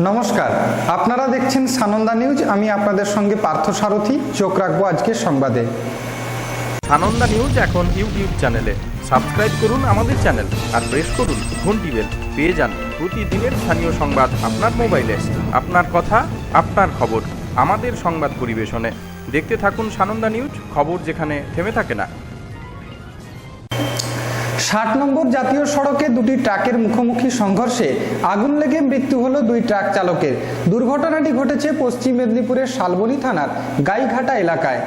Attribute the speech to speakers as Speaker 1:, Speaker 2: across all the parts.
Speaker 1: নমস্কার। আপনারা দেখছেন সানন্দা নিউজ। আমি আপনাদের সঙ্গে পার্থ সারথী। চোখ রাখব আজকের সংবাদে।
Speaker 2: সানন্দা নিউজ এখন ইউটিউব চ্যানেলে। সাবস্ক্রাইব করুন আমাদের চ্যানেল আর প্রেস করুন ঘন্টি বেল। পেয়ে যান প্রতিদিনের স্থানীয় সংবাদ আপনার মোবাইলে। আপনার কথা, আপনার খবর। আমাদের সংবাদ পরিবেশনে। দেখতে থাকুন সানন্দা নিউজ। খবর যেখানে থেমে থাকে না।
Speaker 1: ষাট নম্বর জাতীয় সড়কে দুটি ট্রাকের মুখোমুখি সংঘর্ষে আগুন লেগে মৃত্যু হলো দুই ট্রাক চালকের। দুর্ঘটনাটি ঘটেছে পশ্চিম মেদিনীপুরের শালবনী থানার গাইঘাটা এলাকায়।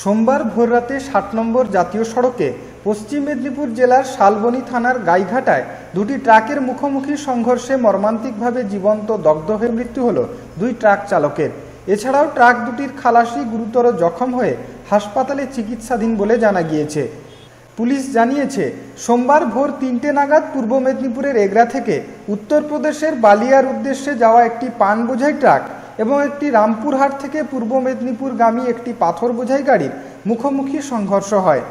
Speaker 1: সোমবার ভোররাতে ষাট নম্বর জাতীয় সড়কে পশ্চিম মেদিনীপুর জেলার শালবনী থানার গাইঘাটায় দুটি ট্রাকের মুখোমুখি সংঘর্ষে মর্মান্তিকভাবে জীবন্ত দগ্ধ হয়ে মৃত্যু হলো দুই ট্রাক চালকের। এছাড়াও ট্রাক দুটির খালাসি গুরুতর জখম হয়ে হাসপাতালে চিকিৎসাধীন বলে জানা গিয়েছে। পুলিশ জানিয়েছে, সোমবার ভোর তিনটে নাগাদ পূর্ব মেদিনীপুরের এগরা থেকে উত্তরপ্রদেশের বালিয়ার উদ্দেশ্যে যাওয়া একটি পান বোঝাই ট্রাক এবং একটি রামপুরহাট থেকে পূর্ব মেদিনীপুরগামী একটি পাথর বোঝাই গাড়ির মুখোমুখি সংঘর্ষ হয়।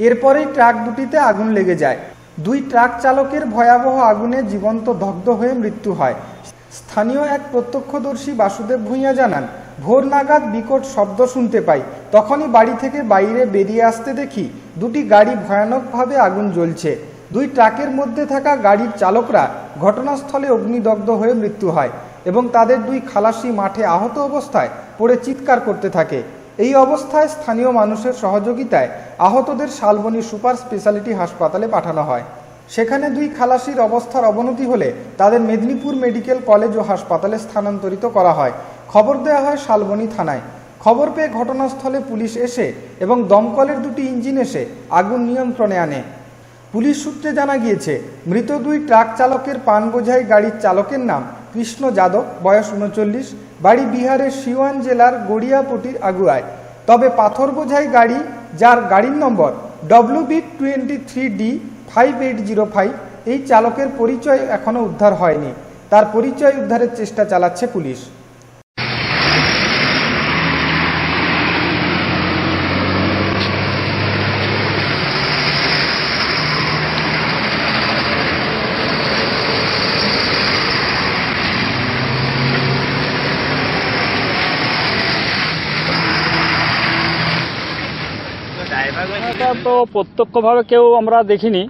Speaker 1: এরপরেই ট্রাক দুটিতে আগুন লেগে যায়। দুই ট্রাক চালকের ভয়াবহ আগুনে জীবন্ত দগ্ধ হয়ে মৃত্যু হয়। স্থানীয় এক প্রত্যক্ষদর্শী বাসুদেব ভূঁইয়া জানান, ভোর নাগাদ বিকট শব্দ শুনতে পাই। তখনই বাড়ি থেকে বাইরে বেরিয়ে আসতে দেখি দুটি গাড়ি ভয়ানকভাবে আগুন জ্বলছে। দুই ট্রাকের মধ্যে থাকা গাড়ির চালকরা ঘটনাস্থলে অগ্নিদগ্ধ হয়ে মৃত্যু হয় এবং তাদের দুই খালাসি মাঠে আহত অবস্থায় পড়ে চিৎকার করতে থাকে। এই অবস্থায় স্থানীয় মানুষের সহযোগিতায় আহতদের শালবনী সুপার স্পেশালিটি হাসপাতালে পাঠানো হয়। সেখানে দুই খালাসির অবস্থার অবনতি হলে তাদের মেদিনীপুর মেডিকেল কলেজ ও হাসপাতালে স্থানান্তরিত করা হয়। খবর দেওয়া হয় শালবনী থানায়। খবর পেয়ে ঘটনাস্থলে পুলিশ এসে এবং দমকলের দুটি ইঞ্জিন এসে আগুন নিয়ন্ত্রণে আনে। পুলিশ সূত্রে জানা গিয়েছে, মৃত দুই ট্রাক চালকের পান বোঝাই গাড়ির চালকের নাম কৃষ্ণ যাদব, বয়স উনচল্লিশ, বাড়ি বিহারের সিওয়ান জেলার গড়িয়াপটির আগুয়ায়। তবে পাথর বোঝাই গাড়ি, যার গাড়ির নম্বর W B twenty three D five eight zero five এই চালকের পরিচয় এখনও উদ্ধার হয়নি। তার পরিচয় উদ্ধারের চেষ্টা চালাচ্ছে পুলিশ
Speaker 3: এটা তো প্রত্যক্ষভাবে কেউ আমরা দেখিনি।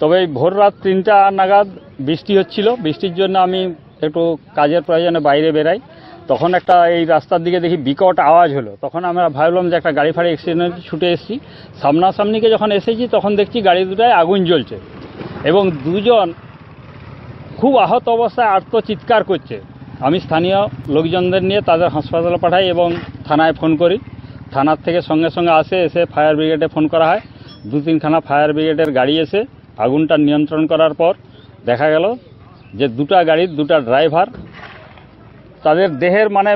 Speaker 3: তবে ভোর রাত তিনটা নাগাদ বৃষ্টি হচ্ছিল। বৃষ্টির জন্য আমি একটু কাজের প্রয়োজনে বাইরে বেরাই। তখন একটা এই রাস্তার দিকে দেখি বিকট আওয়াজ হলো। তখন আমরা ভাবলাম যে একটা গাড়ি ফাড়ি অ্যাক্সিডেন্ট ছুটে এসেছি। সামনাসামনিকে যখন এসেছি, তখন দেখছি গাড়ি দুটায় আগুন জ্বলছে এবং দুজন খুব আহত অবস্থায় আর্ত চিৎকার করছে। আমি স্থানীয় লোকজনদের নিয়ে তাদের হাসপাতালে পাঠাই এবং থানায় ফোন করি। থানার থেকে সঙ্গে সঙ্গে আসে এসে ফায়ার ব্রিগেডে ফোন করা হয়। দু তিনখানা ফায়ার ব্রিগেডের গাড়ি এসে আগুনটা নিয়ন্ত্রণ করার পর দেখা গেল যে দুটা গাড়ির দুটা ড্রাইভার তাদের দেহের মানে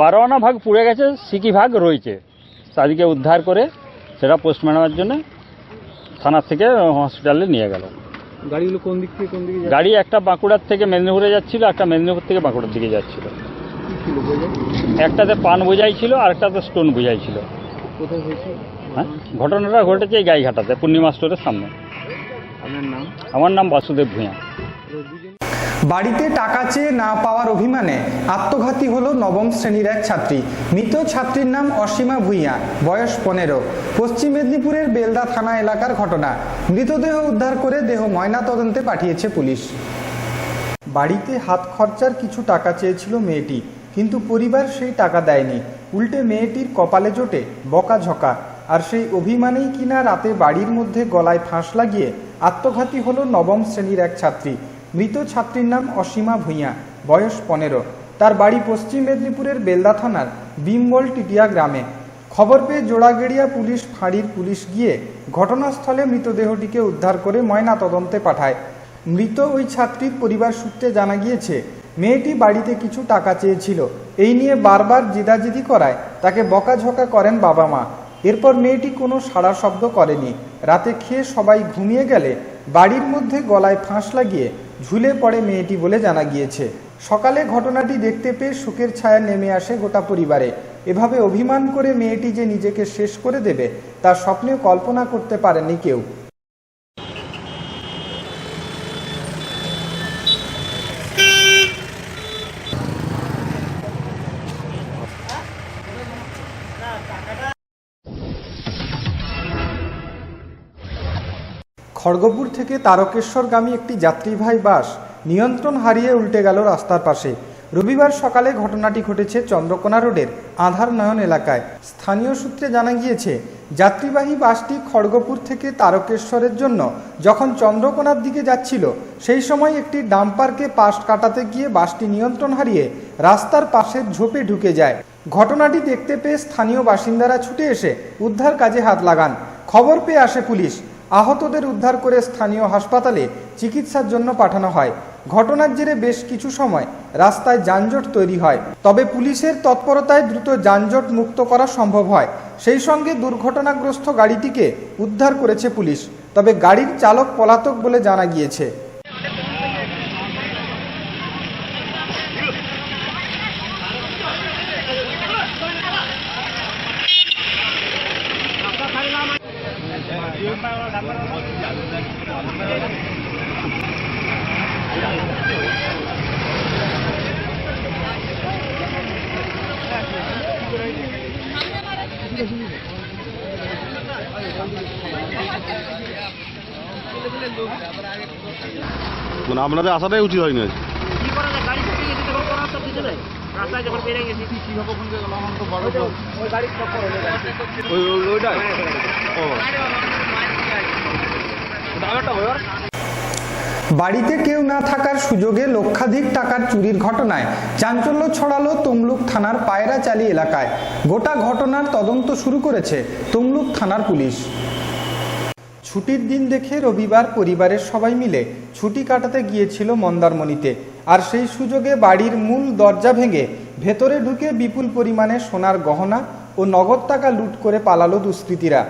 Speaker 3: বারো আনা ভাগ পুড়ে গেছে সিকি ভাগ রয়েছে। তাদেরকে উদ্ধার করে সেটা পোস্টমর্টমের জন্য থানার থেকে হসপিটালে নিয়ে গেল।
Speaker 4: গাড়িগুলো কোন দিক থেকে কোন দিকে
Speaker 3: গাড়ি একটা বাঁকুড়ার থেকে মেদিনীপুরে যাচ্ছিল একটা মেদিনীপুর থেকে বাঁকুড়ার দিকে যাচ্ছিল। একটাতে পান বোঝাই ছিল আর একটাতে স্টোন বোঝাই ছিল। হ্যাঁ? ঘটনাটা ঘটেছে এই গাইঘাটাতে পূর্ণিমা স্টোরের সামনে। আমার নাম বাসুদেব ভূঁইয়া।
Speaker 4: দুজন
Speaker 1: বাড়িতে টাকা চেয়ে না পাওয়ার অভিমানে আত্মঘাতী হলো নবম শ্রেণির এক ছাত্রী। মৃত ছাত্রীর নাম অসীমা ভূঁইয়া বয়স পনেরো। পশ্চিম মেদিনীপুরের বেলদা থানা এলাকার ঘটনা। মৃতদেহ উদ্ধার করে দেহ ময়না তদন্তে পাঠিয়েছে পুলিশ। বাড়িতে হাত খরচার কিছু টাকা চেয়েছিল মেয়েটি। কিন্তু পরিবার সেই টাকা দেয়নি। উল্টে মেয়েটির কপালে জোটে বকাঝকা। আর সেই অভিমানেই কিনা রাতে বাড়ির মধ্যে গলায় ফাঁস লাগিয়ে আত্মঘাতী হলো নবম শ্রেণির এক ছাত্রী। মৃত ছাত্রীর নাম অসীমা ভূঁইয়া, বয়স পনেরো। তার বাড়ি পশ্চিম মেদিনীপুরের বেলদা থানার বিমবল টিটিয়া গ্রামে। খবর পেয়ে জোড়াগেড়িয়া পুলিশ ফাঁড়ির পুলিশ গিয়ে ঘটনাস্থলে মৃতদেহটিকে উদ্ধার করে ময়না তদন্তে পাঠায়। মৃত ওই ছাত্রীর পরিবার সূত্রে জানা গিয়েছে মেয়েটি বাড়িতে কিছু টাকা চেয়েছিল। এই নিয়ে বারবার জিদাজিদি করায়। তাকে বকাঝকা করেন বাবা মা। এরপর মেয়েটি কোনো সাড়া শব্দ করেনি। রাতে খেয়ে সবাই ঘুমিয়ে গেলে বাড়ির মধ্যে গলায় ফাঁস লাগিয়ে ঝুলে পড়ে মেয়েটি বলে জানা গিয়েছে। সকালে ঘটনাটি দেখতে পেয়ে শোকের ছায়া নেমে আসে গোটা পরিবারে। এভাবে অভিমান করে মেয়েটি যে নিজেকে শেষ করে দেবে, তার স্বপ্নেও কল্পনা করতে পারেনি কেউ। খড়গপুর থেকে তারকেশ্বরগামী একটি যাত্রীবাহী বাস নিয়ন্ত্রণ হারিয়ে উল্টে গেল রাস্তার পাশে। রবিবার সকালে ঘটনাটি ঘটেছে চন্দ্রকোনা রোডের আধার নয়ন এলাকায়। স্থানীয় সূত্রে জানা গিয়েছে, যাত্রীবাহী বাসটি খড়গপুর থেকে তারকেশ্বরের জন্য যখন চন্দ্রকোনার দিকে যাচ্ছিল, সেই সময় একটি ডাম্পারকে পাশ কাটাতে গিয়ে বাসটি নিয়ন্ত্রণ হারিয়ে রাস্তার পাশের ঝোপে ঢুকে যায়। ঘটনাটি দেখতে পেয়ে স্থানীয় বাসিন্দারা ছুটে এসে উদ্ধার কাজে হাত লাগান। খবর পেয়ে আসে পুলিশ। আহতদের উদ্ধার করে স্থানীয় হাসপাতালে চিকিৎসার জন্য পাঠানো হয়। ঘটনার জেরে বেশ কিছু সময় রাস্তায় যানজট তৈরি হয়। তবে পুলিশের তৎপরতায় দ্রুত যানজট মুক্ত করা সম্ভব হয়। সেই সঙ্গে দুর্ঘটনাগ্রস্ত গাড়িটিকে উদ্ধার করেছে পুলিশ। তবে গাড়ির চালক পলাতক বলে জানা গিয়েছে।
Speaker 5: মানে আপনাদের আসাটাই উচিত হয়নি।
Speaker 6: গেছি ওই গাড়ি।
Speaker 5: ওই ওই- ওইটাই? ও।
Speaker 1: বাড়িতে কেউ না থাকার সুযোগে লক্ষাধিক টাকার চুরির ঘটনায় চাঞ্চল্য ছড়ালো তমলুক থানার পায়রাচালি এলাকায়। গোটা ঘটনার তদন্ত শুরু করেছে তমলুক থানার পুলিশ। ছুটির দিন দেখে রবিবার পরিবারের সবাই মিলে ছুটি কাটাতে গিয়েছিল মন্দারমণিতে। আর সেই সুযোগে বাড়ির মূল দরজা ভেঙে ভেতরে ঢুকে বিপুল পরিমাণে সোনার গহনা ও নগদ টাকা লুট করে পালালো দুষ্কৃতীরা।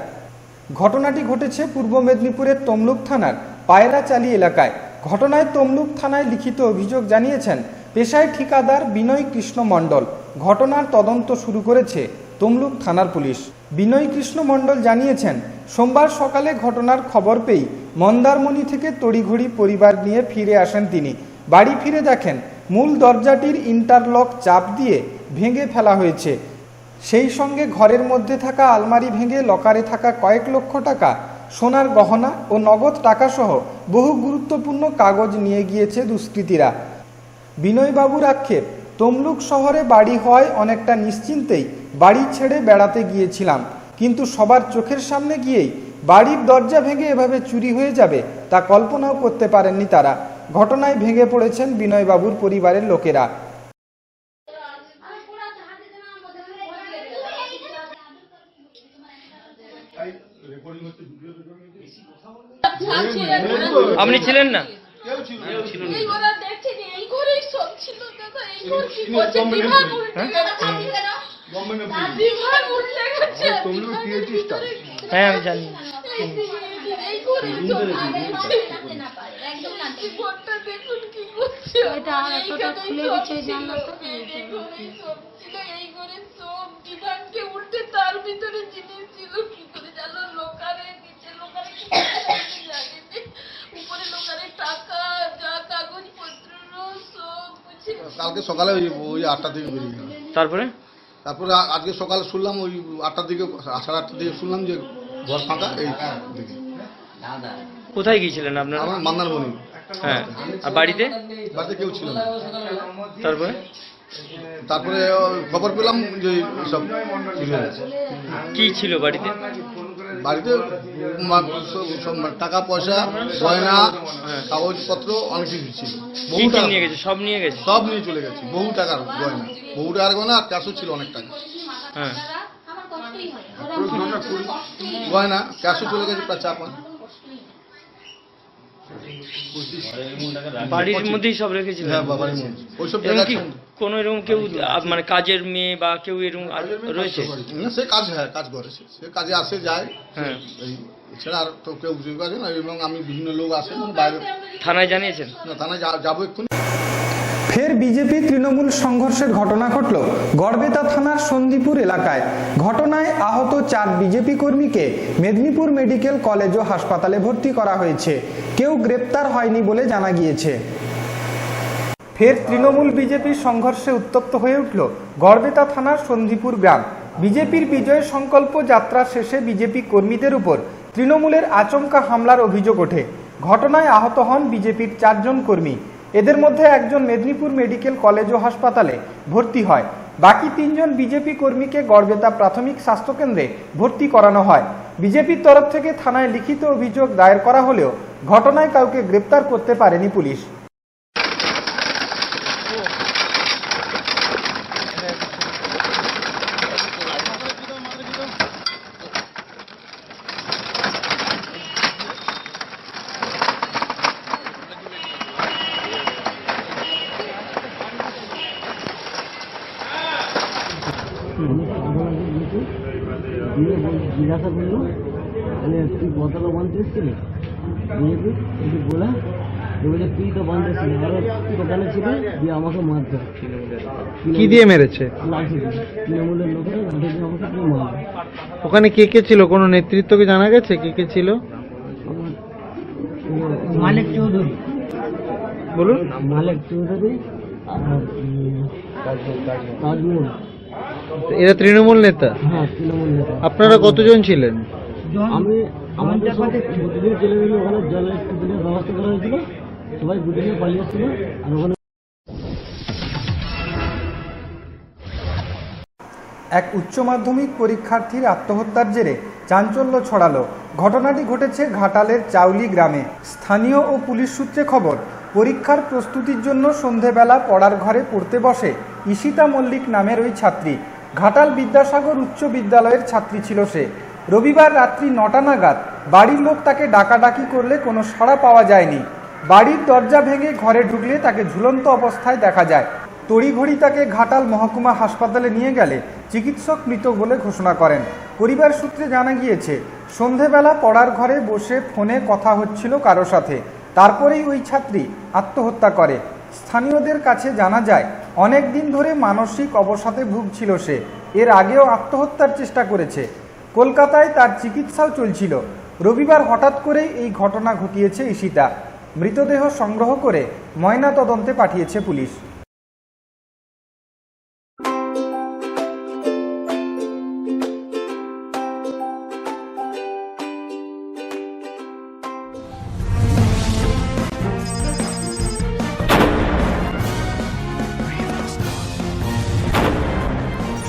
Speaker 1: ঘটনাটি ঘটেছে পূর্ব মেদিনীপুরের তমলুক থানার পায়রাচালি এলাকায়। ঘটনায় তমলুক থানায় লিখিত অভিযোগ জানিয়েছেন, পেশায় ঠিকাদার বিনয় কৃষ্ণ মণ্ডল। ঘটনার তদন্ত শুরু করেছে তমলুক থানার পুলিশ। বিনয় কৃষ্ণ মণ্ডল জানিয়েছেন, সোমবার সকালে ঘটনার খবর পেয়ে মন্দারমণি থেকে তড়িঘড়ি পরিবার নিয়ে ফিরে আসেন তিনি। বাড়ি ফিরে দেখেন, মূল দরজাটির ইন্টারলক চাপ দিয়ে ভেঙে ফেলা হয়েছে। সেই সঙ্গে ঘরের মধ্যে থাকা আলমারি ভেঙে লকারে থাকা কয়েক লক্ষ টাকা, সোনার গহনা ও নগদ টাকাসহ বহু গুরুত্বপূর্ণ কাগজ নিয়ে গিয়েছে দুষ্কৃতীরা। বিনয়বাবুর আক্ষেপ, তমলুক শহরে বাড়ি হওয়ায় অনেকটা নিশ্চিন্তেই বাড়ি ছেড়ে বেড়াতে গিয়েছিলাম, কিন্তু সবার চোখের সামনে গিয়েই বাড়ির দরজা ভেঙে এভাবে চুরি হয়ে যাবে তা কল্পনাও করতে পারেননি তারা। ঘটনায় ভেঙে পড়েছেন বিনয়বাবুর পরিবারের লোকেরা।
Speaker 6: আপনি ছিলেন না?
Speaker 7: গেছে
Speaker 6: হ্যাঁ আমি জানি।
Speaker 7: এই ঘরে ঘরটা দেখুন কি করছে
Speaker 8: এটা এতটা খুলে গেছে জানলাটা।
Speaker 7: এই ঘরে সব ছিল এই ঘরে সব বিভাগকে উল্টে তার ভিতরে জিনিস ছিল কি করে জানো লোকারে নিচে লোকারে কি করছে আমি জানি না। উপরে লোকারে টাকা যা কাগজপত্র সব কিছু
Speaker 5: কালকে সকালে ওই ওই আটটা থেকে বেরিয়ে গেলাম
Speaker 6: তারপরে
Speaker 5: তারপরে আজকে সকালে শুনলাম ওই আটটার দিকে সাড়ে আটটার দিকে শুনলাম যে ঘর ফাঁকা এই দিকে
Speaker 6: কোথায় গিয়েছিলেন আপনার?
Speaker 5: আমার মান্দারমণি।
Speaker 6: হ্যাঁ। আর বাড়িতে?
Speaker 5: বাড়িতে কেউ ছিল না।
Speaker 6: তারপরে?
Speaker 5: তারপরে খবর পেলাম যে সব হয়ে।
Speaker 6: কি ছিল বাড়িতে?
Speaker 5: বাড়িতে টাকা পয়সা গয়না কাগজপত্র অনেক কিছু ছিল। বহু টাকা।
Speaker 6: নিয়ে গেছে? সব নিয়ে গেছে?
Speaker 5: সব নিয়ে চলে গেছে বহু টাকার গয়না। বহু টাকার গয়না আর ক্যাশও ছিল অনেক টাকা।
Speaker 6: হ্যাঁ।
Speaker 8: আমার কষ্টই হয়।
Speaker 5: গয়না ক্যাশও চলে গেছে প্রায় চার পাঁচ।
Speaker 6: বাড়ির মধ্যেই সব রেখেছিল
Speaker 5: হ্যাঁ
Speaker 6: কি কোন এরকম কেউ মানে কাজের মেয়ে বা কেউ এরকম রয়েছে?
Speaker 5: না সে কাজ হ্যাঁ কাজ করে। সে কাজে আসে যায়।
Speaker 6: হ্যাঁ।
Speaker 5: এছাড়া আর তো কেউ বুঝতে পারে না এবং আমি বিভিন্ন লোক আসে এবং বাইরে
Speaker 6: থানায় জানিয়েছেন?
Speaker 5: না থানায় যাব এক্ষুনি।
Speaker 1: বিজেপি তৃণমূল সংঘর্ষের ঘটনা ঘটল গড়বেতা থানার সন্দীপুর এলাকায়। ঘটনায় আহত চার বিজেপি কর্মীকে মেদিনীপুর মেডিকেল কলেজ ও হাসপাতালে ভর্তি করা হয়েছে। কেউ গ্রেপ্তার হয়নি বলে জানা গিয়েছে। ফের তৃণমূল বিজেপির সংঘর্ষে উত্তপ্ত হয়ে উঠল গড়বেতা থানার সন্দীপুর গ্রাম। বিজেপির বিজয় সংকল্প যাত্রা শেষে বিজেপি কর্মীদের উপর তৃণমূলের আচমকা হামলার অভিযোগ ওঠে। ঘটনায় আহত হন বিজেপির চারজন কর্মী। এদের মধ্যে একজন মেদিনীপুর মেডিকেল কলেজ ও হাসপাতালে ভর্তি হয়। বাকি তিনজন বিজেপি কর্মীকে গড়বেতা প্রাথমিক স্বাস্থ্যকেন্দ্রে ভর্তি করানো হয়। বিজেপির তরফ থেকে থানায় লিখিত অভিযোগ দায়ের করা হলেও ঘটনায় কাউকে গ্রেপ্তার করতে পারেনি পুলিশ।
Speaker 9: দিয়ে জিজ্ঞাসা করল যে তুই কতটা বন্ধ এসেছিলি কিছু বলে তুই তো বন্ধ ছিলি আরও দোকানে ছিল দিয়ে আমাকে মারতে
Speaker 10: কি দিয়ে মেরেছে?
Speaker 9: তৃণমূলের লোকেরা লাঠি দিয়ে আমাকে মারবে
Speaker 10: ওখানে কে কে ছিল? কোনো নেতৃত্ব কি জানা গেছে? কে কে ছিল?
Speaker 9: মালিক চৌধুরী।
Speaker 10: বলুন।
Speaker 9: মালিক চৌধুরী আর তাজমুল
Speaker 10: এরা তৃণমূল নেতা?
Speaker 9: হ্যাঁ তৃণমূল নেতা।
Speaker 10: আপনারা কতজন ছিলেন?
Speaker 9: আমি আমাদের সব বুটিনের ছেলেগুলো ওখানে জলের টিফিনের ব্যবস্থা করা হয়েছিল। সবাই বুটিনে পালিয়ে এসেছিল আর ওখানে
Speaker 1: এক উচ্চ মাধ্যমিক পরীক্ষার্থীর আত্মহত্যার জেরে চাঞ্চল্য ছড়ালো। ঘটনাটি ঘটেছে ঘাটালের চাউলি গ্রামে। স্থানীয় ও পুলিশ সূত্রে খবর পরীক্ষার প্রস্তুতির জন্য সন্ধেবেলা পড়ার ঘরে পড়তে বসে ঈশিতা মল্লিক নামের ওই ছাত্রী। ঘাটাল বিদ্যাসাগর উচ্চ বিদ্যালয়ের ছাত্রী ছিল সে। রবিবার রাত্রি নটা নাগাদ বাড়ির লোক তাকে ডাকাডাকি করলে কোনো সাড়া পাওয়া যায়নি। বাড়ির দরজা ভেঙে ঘরে ঢুকলে তাকে ঝুলন্ত অবস্থায় দেখা যায়। তড়িঘড়ি তাকে ঘাটাল মহকুমা হাসপাতালে নিয়ে গেলে চিকিৎসক মৃত বলে ঘোষণা করেন। পরিবার সূত্রে জানা গিয়েছে, সন্ধেবেলা পড়ার ঘরে বসে ফোনে কথা হচ্ছিল কারও সাথে। তারপরেই ওই ছাত্রী আত্মহত্যা করে। স্থানীয়দের কাছে জানা যায় অনেক দিন ধরে মানসিক অবসাদে ভুগছিল সে। এর আগেও আত্মহত্যার চেষ্টা করেছে। কলকাতায় তার চিকিৎসাও চলছিল। রবিবার হঠাৎ করে এই ঘটনা ঘটিয়েছে ঈশিতা। মৃতদেহ সংগ্রহ করে ময়না তদন্তে পাঠিয়েছে পুলিশ।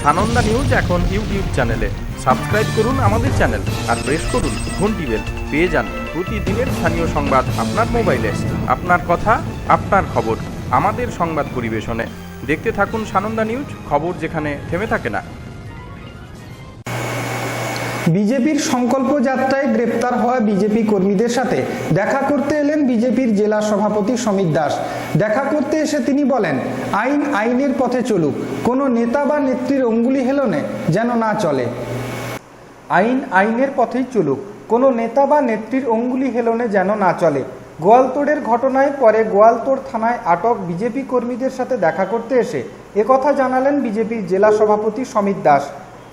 Speaker 2: সানন্দা নিউজ এখন ইউটিউব চ্যানেলে। সাবস্ক্রাইব করুন আমাদের চ্যানেল আর প্রেস করুন ঘন্টি বেল। পেয়ে যান প্রতিদিনের স্থানীয় সংবাদ আপনার মোবাইলে। আপনার কথা, আপনার খবর, আমাদের সংবাদ পরিবেশনে। দেখতে থাকুন সানন্দা নিউজ, খবর যেখানে থেমে থাকে না।
Speaker 1: বিজেপির সংকল্প যাত্রায় গ্রেপ্তার হওয়া বিজেপি কর্মীদের সাথে দেখা করতে এলেন বিজেপির জেলা সভাপতি সমীর দাস। দেখা করতে এসে তিনি বলেন, আইন আইনের পথে চলুক, কোনো নেতা বা নেত্রীর অঙ্গুলি হেলনে যেন না চলে। আইন আইনের পথেই চলুক, কোনো নেতা বা নেত্রীর অঙ্গুলি হেলনে যেন না চলে। গোয়ালতোড়ের ঘটনায় পরে গোয়ালতোড় থানায় আটক বিজেপি কর্মীদের সাথে দেখা করতে এসে একথা জানালেন বিজেপির জেলা সভাপতি সমীর দাস।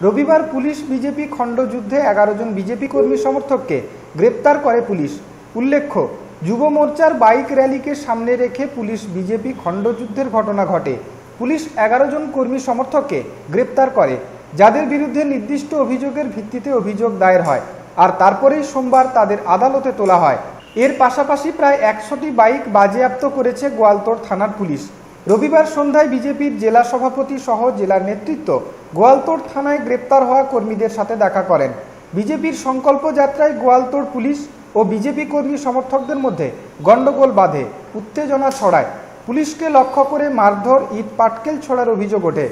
Speaker 1: রবিবার পুলিশ বিজেপি খণ্ডযুদ্ধে এগারো জন বিজেপি কর্মী সমর্থককে গ্রেপ্তার করে পুলিশ। উল্লেখ্য, যুব মোর্চার বাইক র্যালিকে সামনে রেখে পুলিশ বিজেপি খণ্ডযুদ্ধের ঘটনা ঘটে। পুলিশ এগারো জন কর্মী সমর্থককে গ্রেপ্তার করে, যাদের বিরুদ্ধে নির্দিষ্ট অভিযোগের ভিত্তিতে অভিযোগ দায়ের হয় আর তারপরেই সোমবার তাদের আদালতে তোলা হয়। এর পাশাপাশি প্রায় একশোটি বাইক বাজেয়াপ্ত করেছে গোয়ালতোড় থানার পুলিশ। রবিবার সন্ধ্যায় বিজেপির জেলা সভাপতি সহ জেলার নেতৃত্ব গোয়ালতোড় থানায় গ্রেপ্তার হওয়া কর্মীদের সাথে দেখা করেন। বিজেপির সংকল্প যাত্রায় গোয়ালতোড় পুলিশ ও বিজেপি কর্মী সমর্থকদের মধ্যে গণ্ডগোল বাঁধে, উত্তেজনা ছড়ায়। পুলিশকে লক্ষ্য করে মারধর, ইট পাটকেল ছড়ার অভিযোগ ওঠে।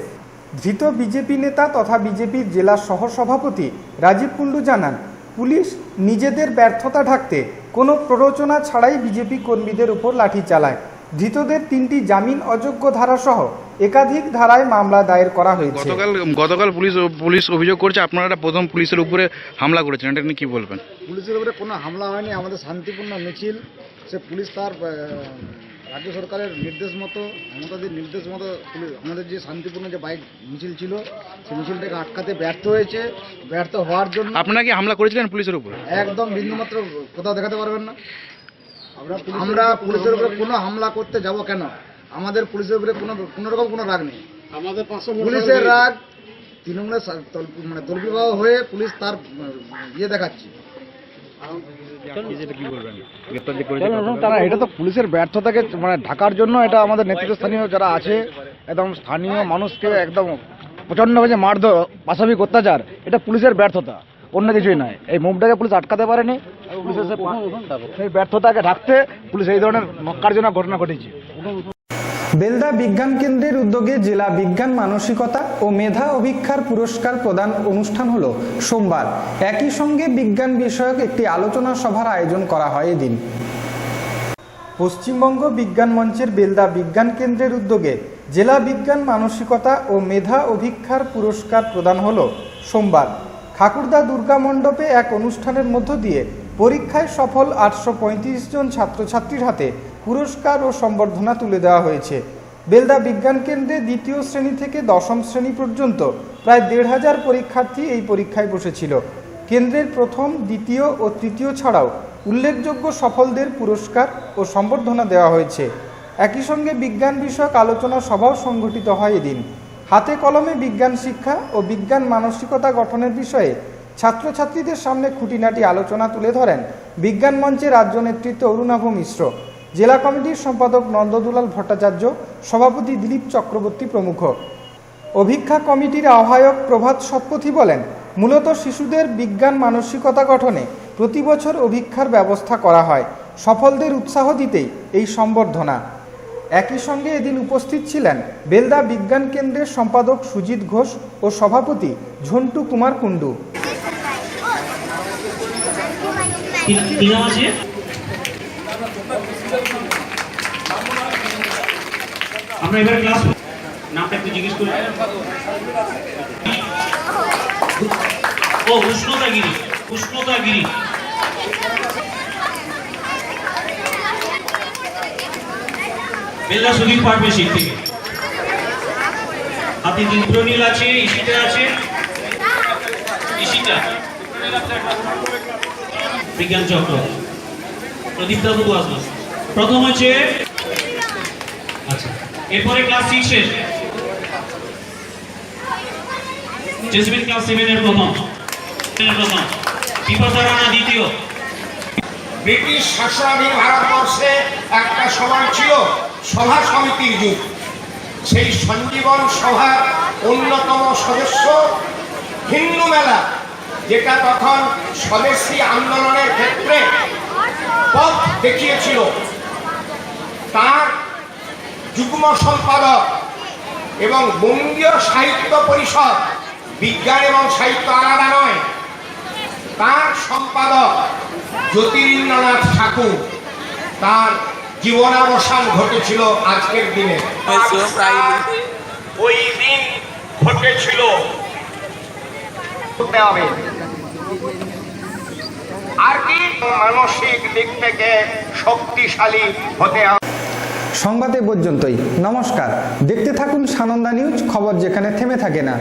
Speaker 1: ধৃত বিজেপি নেতা তথা বিজেপির জেলা সহসভাপতি রাজীব কুণ্ডু জানান, পুলিশ নিজেদের ব্যর্থতা ঢাকতে কোনো প্ররোচনা ছাড়াই বিজেপি কর্মীদের উপর লাঠি চালায়। ধৃতদের তিনটি জামিন অযোগ্য ধারাসহ একাধিক ধারায় মামলা দায়ের করা হয়েছে।
Speaker 11: গতকাল গতকাল পুলিশ পুলিশ অভিযোগ করছে আপনারা প্রথম পুলিশের উপরে হামলা করেছেন এটা নিয়ে কি বলবেন?
Speaker 5: পুলিশের উপরে কোনো হামলা হয়নি আমাদের শান্তিপূর্ণ মিছিল সে পুলিশ তার রাজ্য সরকারের নির্দেশ মতো আমাদের নির্দেশ মতো পুলিশ- আমাদের যে শান্তিপূর্ণ যে বাইক মিছিল ছিল সেই মিছিলটাকে আটকাতে ব্যর্থ হয়েছে ব্যর্থ হওয়ার জন্য
Speaker 11: আপনারা কি হামলা করেছিলেন পুলিশের উপরে?
Speaker 5: একদম বিন্দুমাত্র কোথাও দেখাতে পারবেন না। আমরা পুলিশের উপরে কোনো হামলা করতে যাব কেন? আমাদের পুলিশের উপরে কোনো কোনো রকম কোনো রাগ নেই। আমাদের পুলিশের রাগ তৃণমূলের মানে দুর্বিবাহ হয়ে পুলিশ তার ইয়ে দেখাচ্ছে। তারা এটা তো পুলিশের ব্যর্থতাকে মানে ঢাকার জন্য এটা আমাদের নেতৃত্বস্থানীয় যারা আছে একদম স্থানীয় মানুষকে একদম প্রচণ্ডভাবে মারধর পাশাপাশি অত্যাচার এটা পুলিশের ব্যর্থতা। অন্য কিছুই নয় এই মুভটাকে পুলিশ আটকাতে পারেনি। সেই ব্যর্থতাকে ঢাকতে পুলিশ এই ধরনের নক্কারজনক ঘটনা ঘটেছে
Speaker 1: বেলদা বিজ্ঞান কেন্দ্রের উদ্যোগে জেলা বিজ্ঞান মানসিকতা ও মেধা অভিক্ষার পুরস্কার প্রদান অনুষ্ঠান হলো সোমবার। একই সঙ্গে বিজ্ঞান বিষয়ক একটি আলোচনা সভার আয়োজন করা হয় এদিন। পশ্চিমবঙ্গ বিজ্ঞান মঞ্চের বেলদা বিজ্ঞান কেন্দ্রের উদ্যোগে জেলা বিজ্ঞান মানসিকতা ও মেধা অভিক্ষার পুরস্কার প্রদান হলো সোমবার। ঠাকুরদা দুর্গা মণ্ডপে এক অনুষ্ঠানের মধ্য দিয়ে পরীক্ষায় সফল আটশো পঁয়ত্রিশ জন ছাত্রছাত্রীর হাতে পুরস্কার ও সম্বর্ধনা তুলে দেওয়া হয়েছে। বেলদা বিজ্ঞান কেন্দ্রে দ্বিতীয় শ্রেণি থেকে দশম শ্রেণি পর্যন্ত প্রায় দেড় হাজার পরীক্ষার্থী এই পরীক্ষায় বসেছিল। কেন্দ্রের প্রথম, দ্বিতীয় ও তৃতীয় ছাড়াও উল্লেখযোগ্য সফলদের পুরস্কার ও সম্বর্ধনা দেওয়া হয়েছে। একই সঙ্গে বিজ্ঞান বিষয়ক আলোচনা সভাও সংগঠিত হয় এদিন। হাতে কলমে বিজ্ঞান শিক্ষা ও বিজ্ঞান মানসিকতা গঠনের বিষয়ে ছাত্রছাত্রীদের সামনে খুঁটিনাটি আলোচনা তুলে ধরেন বিজ্ঞান মঞ্চের রাজ্য নেতৃত্ব অরুণাভ মিশ্র। জেলা কমিটির সম্পাদক নন্দদুলাল ভট্টাচার্য, সভাপতি দিলীপ চক্রবর্তী প্রমুখ। অভিক্ষা কমিটির আহ্বায়ক প্রভাত শতপথী বলেন, মূলত শিশুদের বিজ্ঞান মানসিকতা গঠনে প্রতি বছর অভিক্ষার ব্যবস্থা করা হয়। সফলদের উৎসাহ দিতেই এই সম্বর্ধনা। একই সঙ্গে এদিন উপস্থিত ছিলেন বেলদা বিজ্ঞান কেন্দ্রের সম্পাদক সুজিত ঘোষ ও সভাপতি ঝন্টু কুমার কুণ্ডু।
Speaker 12: আমরা এবার ক্লাস নামটা একটু জিজ্ঞেস করি। ও, উষ্ণতাগিরি উষ্ণতাগিরি। বেল্লা সুদীপ পারবে শীত থেকে। হাতে ইন্দ্রনীল আছে ইসিটা আছে। ইসিটা বিজ্ঞান চক্র। প্রদীপ দাদু আসলো প্রথম হচ্ছে আচ্ছা এরপরে ক্লাস সিক্সের জেসমিন ক্লাস প্রথম। সেভেনের প্রথম। বিপাশা রানা দ্বিতীয়।
Speaker 13: ব্রিটিশ শাসনাধীন ভারতবর্ষে একটা সময় ছিল সভা সমিতির যুগ। সেই সঞ্জীবন সভার অন্যতম সদস্য হিন্দু মেলা, যেটা তখন স্বদেশী আন্দোলনের ক্ষেত্রে পথ দেখিয়েছিল। তার যুগ্ম সম্পাদক এবং বঙ্গীয় সাহিত্য পরিষদ, বিজ্ঞান এবং সাহিত্য আলাদা নয়, তার সম্পাদক জ্যোতিরিন্দ্রনাথ ঠাকুর। তার জীবনাবসান ঘটেছিল আজকের দিনে। ওই দিন ঘটেছিল। আর কি মানসিক দিক থেকে শক্তিশালী হতে হবে।
Speaker 1: সংবাদ এ পর্যন্তই। নমস্কার। দেখতে থাকুন সানন্দা নিউজ খবর যেখানে থেমে থাকে না।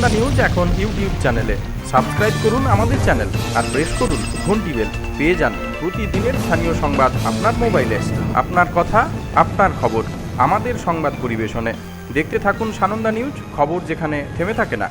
Speaker 2: সানন্দা নিউজ এখন ইউটিউব চ্যানেলে। সাবস্ক্রাইব করুন আমাদের চ্যানেল আর প্রেস করুন ঘন্টি বেল। পেয়ে যান প্রতিদিনের স্থানীয় সংবাদ আপনার মোবাইলে। আপনার কথা, আপনার খবর, আমাদের সংবাদ পরিবেশনে। দেখতে থাকুন সানন্দা নিউজ, খবর যেখানে থেমে থাকে না।